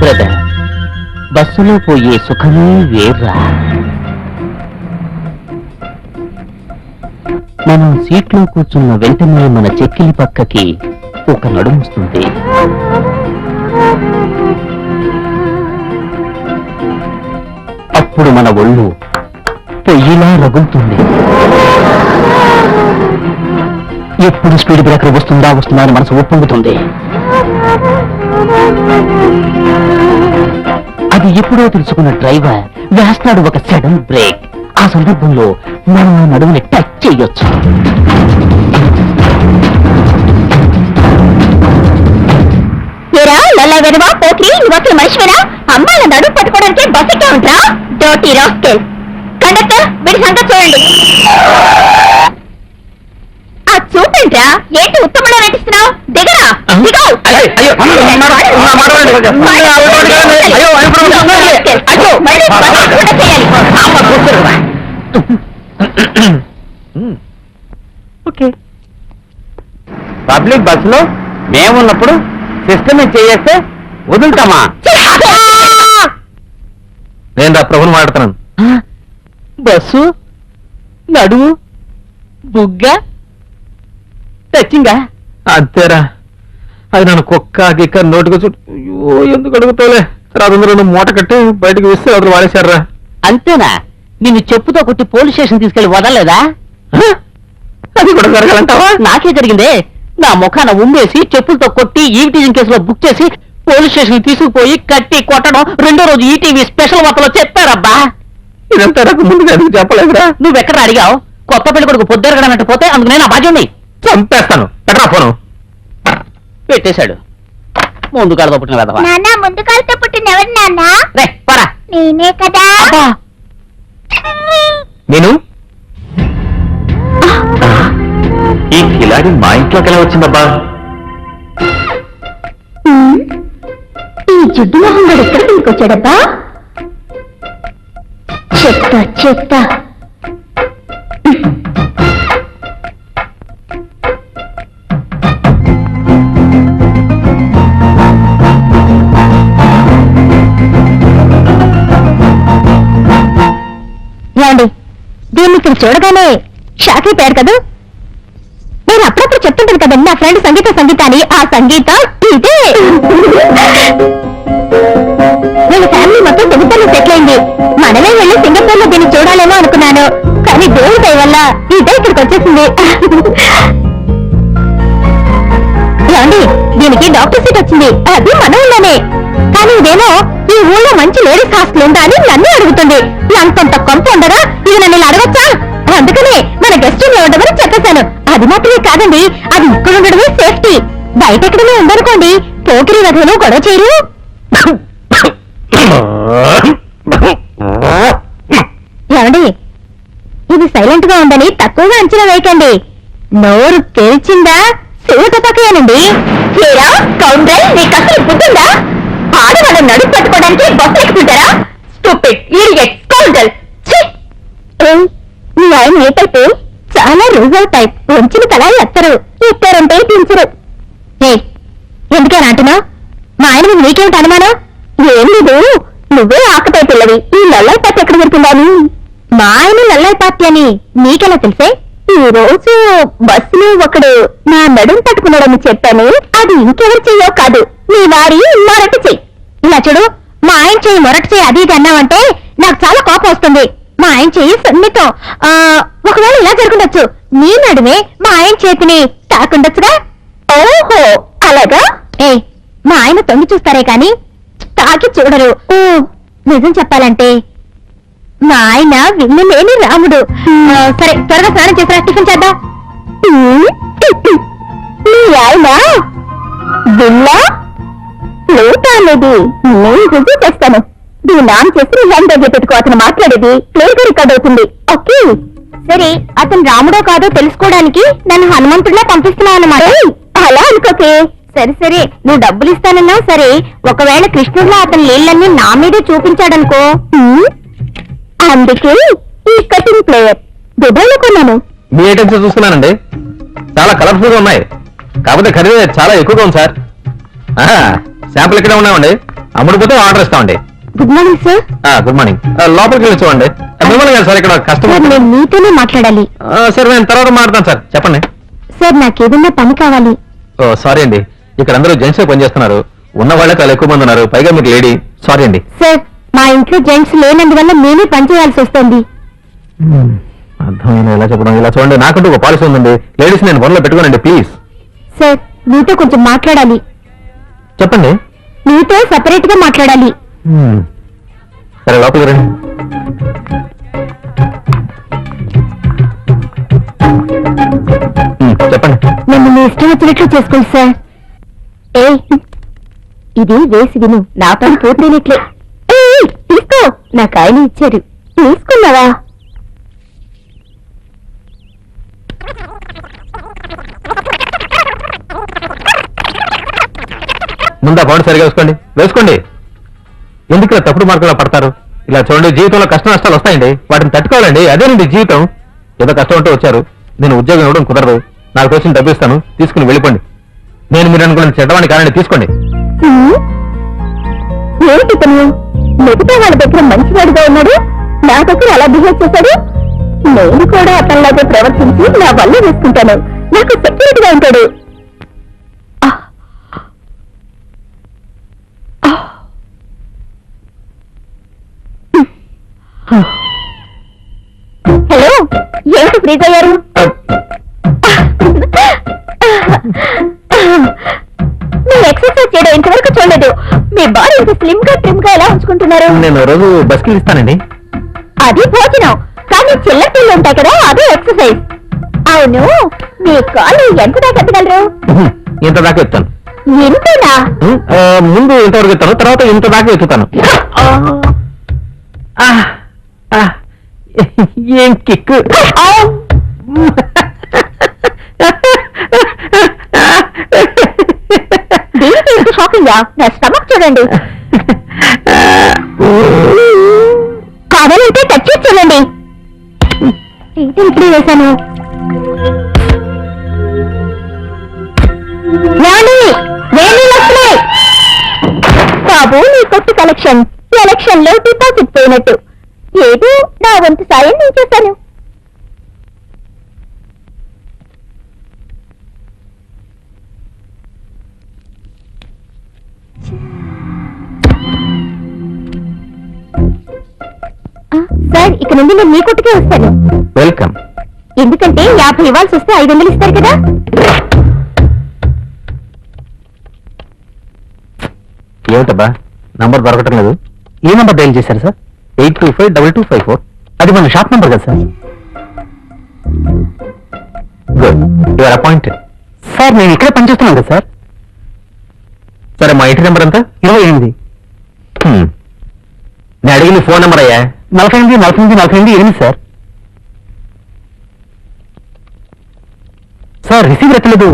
Brother బస్సులో పోయే సుఖమే వేర్రా. మనం సీట్లో కూర్చున్న వెంటనే మన చెక్కిలి పక్కకి ఒక నడుముస్తుంది అప్పుడు మన ఒళ్ళు పొయ్యిలా రగులుతుంది. ఎప్పుడు స్పీడ్ బ్రేకర్ వస్తుందా వస్తుందా అని మనసు ఒప్పొంగుతుంది అది ఎప్పుడో తెలుసుకున్న డ్రైవర్ వేస్తాడు ఒక సడన్ బ్రేక్. ఆ సందర్భంలో మనం ఆ నడుముని టచ్ చేయొచ్చు. ఏరా నల్ల వెదవా పోకిరి నువ్వు మనిషివేనా? అమ్మాయిల నడుము పట్టుకోవడానికి బస్ ఎక్కా ఉంటా డోటీ రాస్కెల్ కండక్టర్ వీడి సంగతి చూడండి. ఆ చూపంట్రా ఏంటి ఉత్తమంలో ఓకే పబ్లిక్ బస్సులో మేమున్నప్పుడు సిస్టమ్ చేయేస్తే వదులుతామా నేను రా ప్రభుని మాడుతున్నాను బస్సు నడుము బుగ్గ టచ్చింగా అంతేరా అది నన్ను కుక్క గిక్క నోటికి అయ్యో ఎందుకు అడుగుతావులే? తర్వాత నన్ను మూట కట్టి బయటకు విస్తే అతను వాడేశారా అంతేనా? నిన్ను చెప్పుతో కొట్టి పోలీస్ స్టేషన్ తీసుకెళ్ళి వదలలేదా? అది కూడా జరగాలంటావా? నాకే జరిగిందే. నా ముఖాన ఉమ్మేసి చెప్పులతో కొట్టి ఈవిటీజింగ్ కేసులో బుక్ చేసి పోలీస్ స్టేషన్ తీసుకుపోయి కట్టి కొట్టడం రెండో రోజు ఈటీవీ స్పెషల్ వార్తలో చెప్పారబ్బా. ఇదంతా నాకు ముందుగా ఎందుకు చెప్పలేదురా? నువ్వెక్కడ అడిగావు? కొత్త పెళ్ళి కొడుకు పొద్దురగడమంటే పోతే అందుకు నేను బాధ్యుని చంపేస్తాను. ఎట్రా ఫోను. పెట్టేశాడు. ముందు కాడతో పుట్టిన వెధవా. నాన్న ముందు కాలతో పుట్టిన ఎవరు నాన్న? రే పరా. నేనే కదా. నేను? ఈ కిలాడి మా ఇంట్లోకి ఎలా వచ్చిందబ్బా? ఈ జిడ్డు మొహం గడు ఎక్కడ తీసుకొచ్చాడబ్బా చెత్త చెత్త. ఏమండి? దీన్ని ఇక్కడ చూడగానే షాక్ అయిపోయారు కదా? నేను అప్పుడప్పుడు చెప్తుంటాను కదండి నా ఫ్రెండ్ సంగీత సంగీత అని ఆ సంగీత ఇదే. వీళ్ళ ఫ్యామిలీ మొత్తం దిగుతాను సెటిల్ అయింది. మనమే వెళ్ళి సింగపూర్లో దీన్ని చూడాలేమో అనుకున్నాను. కానీ దేవుడి దయ వల్ల ఇదే ఇక్కడికి వచ్చేసింది. ఏమండి దీనికి డాక్టర్ సీట్ వచ్చింది. అది మనం కానీ ఇదేమో ఊళ్ళో మంచి లేడీస్ హాస్టల్ ఉందా అని నన్ను అడుగుతుంది. అంతంత కొంత ఉండగా ఇది నన్ను ఇలా అడగచ్చా? అందుకనే మన గెస్ట్ రూమ్లో ఉండమని చెప్పేశాను. అది మాత్రమే కాదండి అది ఇక్కడ ఉండడమే సేఫ్టీ బయట ఎక్కడమే ఉందనుకోండి పోకిరి వధువులు గొడవ చేయరు. ఏమండి? ఇది సైలెంట్గా ఉందని తక్కువగా అంచనా వేయకండి. నోరు తెరిచిందా? శివతపకయానండి హీరా కౌంటర్ నీకు అసలు బుద్ధిందా? నడుపు పట్టుకోవడానికి బస్సు ఎక్కుతుంటారా? స్టూపిడ్ ఇడియట్ కౌంటర్ మీ ఆయన ఏ టైపు? చాలా రిజర్వ్ టైప్. వంచిన తల ఎత్తరు ఎత్తారంటే దించరు. ఏ ఎందుకే నాటినా మా ఆయన నీకేమిటి అనుమానం? ఏం లేదు. నువ్వే ఆకపై పిల్లవి. ఈ నల్లై పార్టీ ఎక్కడ దొరికిందని మా ఆయన నల్లై పార్టీ అని నీకెలా తెలిసే? ఈ రోజు బస్సులో ఒకడు నా నడుం పట్టుకున్నాడని చెప్పాను. అది ఇంకెవరు చెయ్యో కాదు. నీ వారి ఉన్నారంటే చెయ్యి. చూడు మా ఆయన చెయ్యి మొరటి చెయ్యి అది ఇది అన్నావంటే నాకు చాలా కోపం వస్తుంది. మా ఆయన చెయ్యి సున్నితం ఆ, ఒకవేళ ఇలా జరుగుండొచ్చు నీ నడుమే మా ఆయన చేతిని తాకుండొచ్చుగా? ఓహో అలాగా? ఏ మా ఆయన తొంగి చూస్తారే కాని తాకి చూడరు. ఓ నిజం చెప్పాలంటే మా ఆయన విన్ను లేని రాముడు. ఆ, సరే త్వరగా స్నానం చేసినా టిఫిన్ చేద్దాం. మీ ఆయన విన్నా? లేతానేది నేను రుజువు చేస్తాను. దీన్ని ఆన్ చేసి నీ హ్యాండ్ దగ్గర పెట్టుకో అతను మాట్లాడేది క్లియర్గా రికార్డ్ అవుతుంది. ఓకే? సరే అతను రాముడో కాదో తెలుసుకోవడానికి నన్ను హనుమంతుడిలా పంపిస్తున్నావు అన్నమాట. అలా అనుకోకే. సరే సరే నువ్వు డబ్బులు ఇస్తానన్నా సరే ఒకవేళ కృష్ణుడిలో అతని నీళ్ళన్నీ నా మీదే చూపించాడనుకో. హ్మ్? అందుకే ఈ కటింగ్ ప్లేయర్ దుబాయ్లో కొన్నాను. మీ ఐటమ్స్ చూస్తున్నానండి చాలా కలర్ఫుల్గా ఉన్నాయి. కాకపోతే ఖరీదు చాలా ఎక్కువగా ఉంది సార్. శాంపుల్ ఇక్కడే ఉన్నామండి అమ్ముడుపోతే ఆర్డర్ ఇస్తామండి. Good morning sir good morning లోపలికి వెళ్ళి చూడండి. మిమ్మల్ని కాదు సార్ ఇక్కడ సార్ కస్టమర్ నేను మీతోనే మాట్లాడాలి. సార్ నేను తర్వాత మాట్లాడతాను సార్ చెప్పండి. సార్ నాకేదన్నా పని కావాలి. ఓ సారీ అండి. ఇక్కడ అందరూ జెంట్స్ పనిచేస్తున్నారు ఉన్న వాళ్ళే చాలా ఎక్కువ మంది ఉన్నారు. పైగా మీకు లేడీ సారీ అండి. సార్ మా ఇంట్లో జెంట్స్ లేనందువల్ల మేమే పని చేయాల్సి వస్తుంది. అర్థమైన ఎలా చెప్పడం? ఇలా చూడండి. నాకంటూ ఒక పాలసీ ఉందండి. లేడీస్ నేను పనిలో పెట్టుకోనండి ప్లీజ్ సార్ మీతో కొంచెం మాట్లాడాలి. చెప్పండి. మీతో సపరేట్గా మాట్లాడాలి. సరే లోపలికి రండి. చెప్పండి. నన్ను మీ ఇష్టం వచ్చినట్లు చేసుకోండి సార్. ఏ? ఇది వేసి విను. నా పని పూర్తయినట్లే. ఏయ్, తీసుకో. నాకు ఆయన ఇచ్చారు. తీసుకున్నావా? ముందా బాండ్ పౌండ్ సరిగా వేసుకోండి. వేసుకోండి. ఎందుకు ఇలా తప్పుడు మార్కులు పడతారు? ఇలా చూడండి జీవితంలో కష్ట నష్టాలు వస్తాయండి. వాటిని తట్టుకోవాలండి. అదేనండి జీవితం. ఏదో కష్టం ఉంటే వచ్చారు. నేను ఉద్యోగం ఇవ్వడం కుదరదు. నాకు వచ్చిన డబ్బు ఇస్తాను. తీసుకుని వెళ్ళిపోండి. నేను మీరు అనుకున్న చెడ్డవాణి కారణి తీసుకోండి. ఏంటి ఇతను? మిగతా వాళ్ళ దగ్గర మంచివాడిగా ఉన్నాడు? నా దగ్గర అలా బిహేవ్ చేశాడు? నేను కూడా అతనిలాగే ప్రవర్తించి నా వల్ల వేసుకుంటాను నాకు సెక్యూరిటీగా ఉంటాడు ఆ. ఆ. హలో ఏంటి ఫ్రీజ్ అయ్యారు మీరు ఎక్సర్సైజ్ చేయడం ఇంతవరకు చూడలేదు. మీ బాడీ ఇంత స్లిమ్గా ట్రిమ్గా ఎలా ఉంచుకుంటున్నారు? నేను రోజు బస్కి ఇస్తానండి. అది భోజనం. కానీ చిల్లపిల్లు ఉంటాయి కదా అదే ఎక్సర్సైజ్ అవును మీ కాళ్ళు ఎంత దాకా ఎత్తగలరు? ఇంత దాకా ఎత్తాను. ఎంతనా ముందు ఇంతవరకు ఎత్తాను తర్వాత ఇంత దాకా ఎత్తుతాను. Ah, ఏం కిక్కు? దీనికి ఎంత షాకింగ్ నా స్టమక్ చూడండి. కావాలంటే టచ్ చేసి చూడండి. ఇది ఇప్పుడే వేశాను? రాణి వేణి వస్తున్నాయి బాబు నీ కొట్టు కలెక్షన్ ఎలక్షన్లో డిపాజిట్ పోయినట్టు. ఏదో నా వంతు సాయం నేను చేశాను. సార్ ఇక నుండి నేను మీ కొట్టుకే వస్తాను. వెల్కమ్. ఎందుకంటే యాభై ఇవ్వాల్సి వస్తే ఐదు వందలు ఇస్తారు కదా. ఏమిటబ్బా? నంబర్ దొరకటం లేదు. ఏ నంబర్ డైల్ చేశారు sir? Eight two five double two five four. అది మన షాప్ నెంబర్ కదా sir? Good your appointed sir నేను ఇక్కడ పనిచేస్తున్నాను కదా సార్? సరే మా ఇంటి నెంబర్ ఎంత? ఇరవై ఎనిమిది. Hmm. నేను అడిగిన ఫోన్ నెంబర్ అయ్యా? నలభై ఎనిమిది నలభై ఎనిమిది నలభై ఎనిమిది ఎనిమిది సార్. సార్ రిసీవ్ ఎత్తలేదు.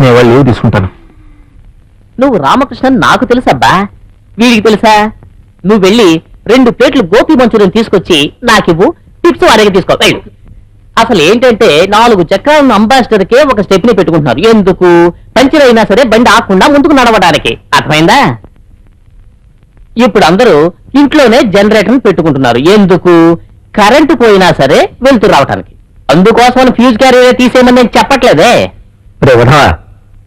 నేను వాళ్ళు లీవ్ తీసుకుంటాను. నువ్వు రామకృష్ణ నాకు తెలుసా బా వీడికి తెలుసా? నువ్వు వెళ్ళి రెండు ప్లేట్లు గోపి మంచూరియన్ తీసుకొచ్చి నాకివ్వు. టిప్స్ అడిగి తీసుకో. వెళ్ళు. అసలు ఏంటంటే నాలుగు చక్రాలను అంబాసిడర్ కే ఒక స్టెప్ని పెట్టుకుంటున్నారు. ఎందుకు? పంచర్ అయినా సరే బండి ఆకుండా ముందుకు నడవడానికి. అర్థమైందా? ఇప్పుడు అందరూ ఇంట్లోనే జనరేటర్ పెట్టుకుంటున్నారు. ఎందుకు? కరెంటు పోయినా సరే వెళ్తూ రావటానికి. అందుకోసం ఫ్యూజ్ క్యారియర్ తీసేయమని నేను చెప్పట్లేదే. రే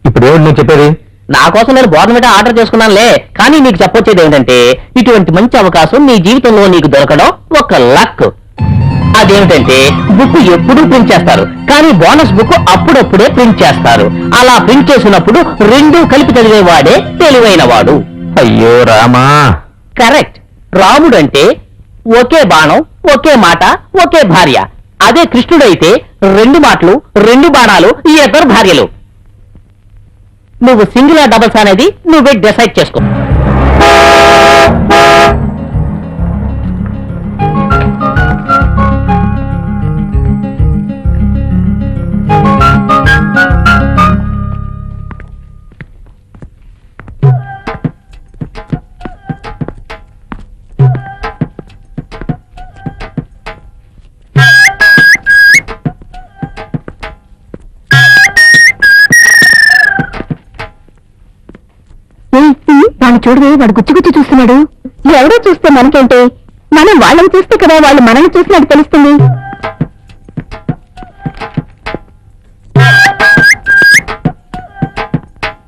ఇప్పుడు ఏమిటి నువ్వు చెప్పేది? నా కోసం నేను బోర్నమిట ఆర్డర్ చేసుకున్నానులే. కానీ నీకు చెప్పొచ్చేది ఏంటంటే ఇటువంటి మంచి అవకాశం నీ జీవితంలో నీకు దొరకడం ఒక లక్. అదేమిటంటే బుక్ ఎప్పుడూ ప్రింట్ చేస్తారు. కానీ బోనస్ బుక్ అప్పుడప్పుడే ప్రింట్ చేస్తారు. అలా ప్రింట్ చేసినప్పుడు రెండూ కలిపి చదివేవాడే తెలివైన వాడు అయ్యో రామా. కరెక్ట్. రాముడు అంటే ఒకే బాణం ఒకే మాట ఒకే భార్య. అదే కృష్ణుడైతే రెండు మాటలు రెండు బాణాలు ఈ ఇద్దరు భార్యలు. నువ్వు సింగిల్ డబుల్స్ అనేది నువ్వే డిసైడ్ చేసుకో. చూడవే వాడు గుచ్చి గుచ్చి చూస్తున్నాడు. ఎవడో చూస్తే మనకేంటి? మనం వాళ్ళని చూస్తే కదా వాళ్ళు మనల్ని చూసినట్టు తెలుస్తుంది.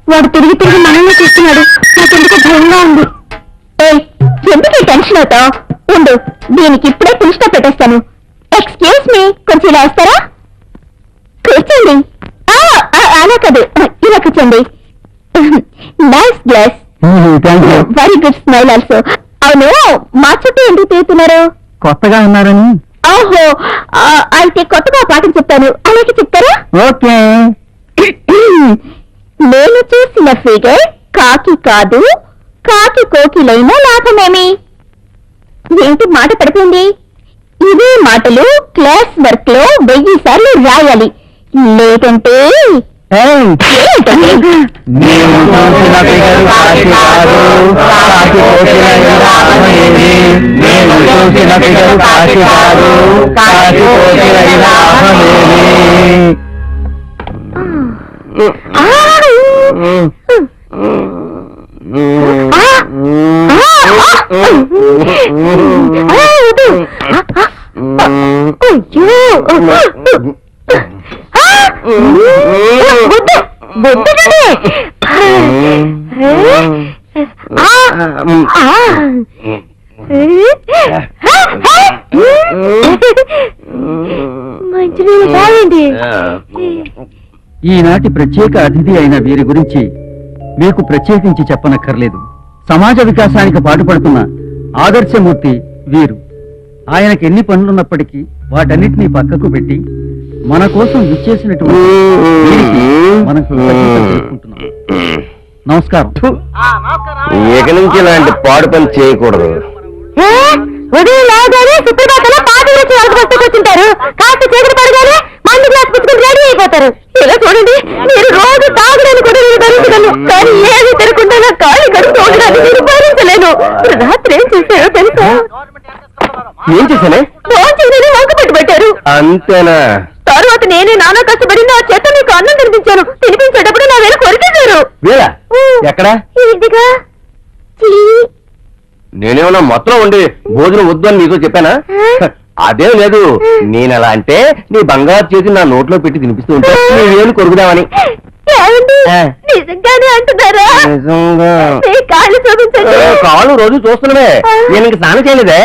వాడు తిరిగి తిరిగి మనల్ని చూస్తున్నాడు. నాకెందుకు భయంగా ఉంది. ఏయ్, ఎందుకు టెన్షన్ అవుతావు? ఉండు దీనికి ఇప్పుడే పులిస్టా పెట్టేస్తాను. ఎక్స్క్యూజ్ మీ కొంచెం ఇలా వస్తారా? కూర్చోండి. ఆ, అలా కాదు. ఇలా కూర్చోండి. Nice glass thank very good smile also అవును మా చుట్టూ ఎందుకు తీరుతున్నారు కొత్తగా ఉన్నారని. ఓహో ఆ, అయితే కొత్తగా పాఠం చెప్తాను. అలాగే చెప్తారా? ఓకే. నేను చూసిన ఫిగర్ కాకి కాదు కాకి కోకిలైన లాభమేమి? ఏంటి మాట పడిపోయింది? ఇవే మాటలు క్లాస్ వర్క్లో వెయ్యి సార్లు రాయాలి. లేదంటే నేను చూసిన ఫిగర్ కాకి కాదు? నేను చూసిన ఫిగర్ కాకి కాదు, కాకి కోకిలైన లాభమేమి? ఆ! ఆ! ఆ! ఆ, వద్దు. ఆ, ఆ. అయ్యో. ఆ! వద్దు. వద్దు కానీ. ఆ! ఆ! మంచినీళ్ళు తాగండి. ఈనాటి ప్రత్యేక అతిథి అయిన వీరి గురించి మీకు ప్రత్యేకించి చెప్పనక్కర్లేదు. సమాజ వికాసానికి పాటుపడుతున్న ఆదర్శమూర్తి వీరు. ఆయనకి ఎన్ని పనులున్నప్పటికీ వాటన్నిటినీ పక్కకు పెట్టి మన కోసం విచ్చేసినటువంటి వీరికి మనం నమస్కారం. ఇక నుంచి ఇలాంటి పాడు పని చేయకూడదు? ఉదయం లేవగానే సుప్రభాతంలో పాటి వచ్చి వాళ్ళకి పట్టుకొచ్చుంటారు కాస్త చీకటి పడగానే మందు గ్లాస్ పుచ్చుకుని రెడీ అయిపోతారు. ఇలా చూడండి మీరు రోజు తాగడానికి కూడా నేను భరించగలను కానీ ఏమి తిరగకుండా నా కాళ్ళు గడుపు తోగడానికి నేను భరించలేను రాత్రి ఏం చేశారో తెలుసా? ఏం చేశానే ఫోన్ చేయని వంక పెట్టి పెట్టారు అంతేనా? తర్వాత నేనే నానా కష్టపడి నా చేత మీకు అన్నం తినిపించాను. తినిపించేటప్పుడు నా వేలు కొరికేశారు. వీరా ఎక్కడా? ఇదిగా. నేనేమన్నా మొత్తం ఉండి భోజనం వద్దు అని నీతో చెప్పానా? అదేం లేదు. నేను అలా అంటే నీ బంగారు చేతి నా నోట్లో పెట్టి తినిపిస్తూ ఉంటే నీ వేలు కొరుకుదామని కాళ్ళు రోజు చూస్తున్నావే. నేను ఇంక స్నానం చేయలేదే?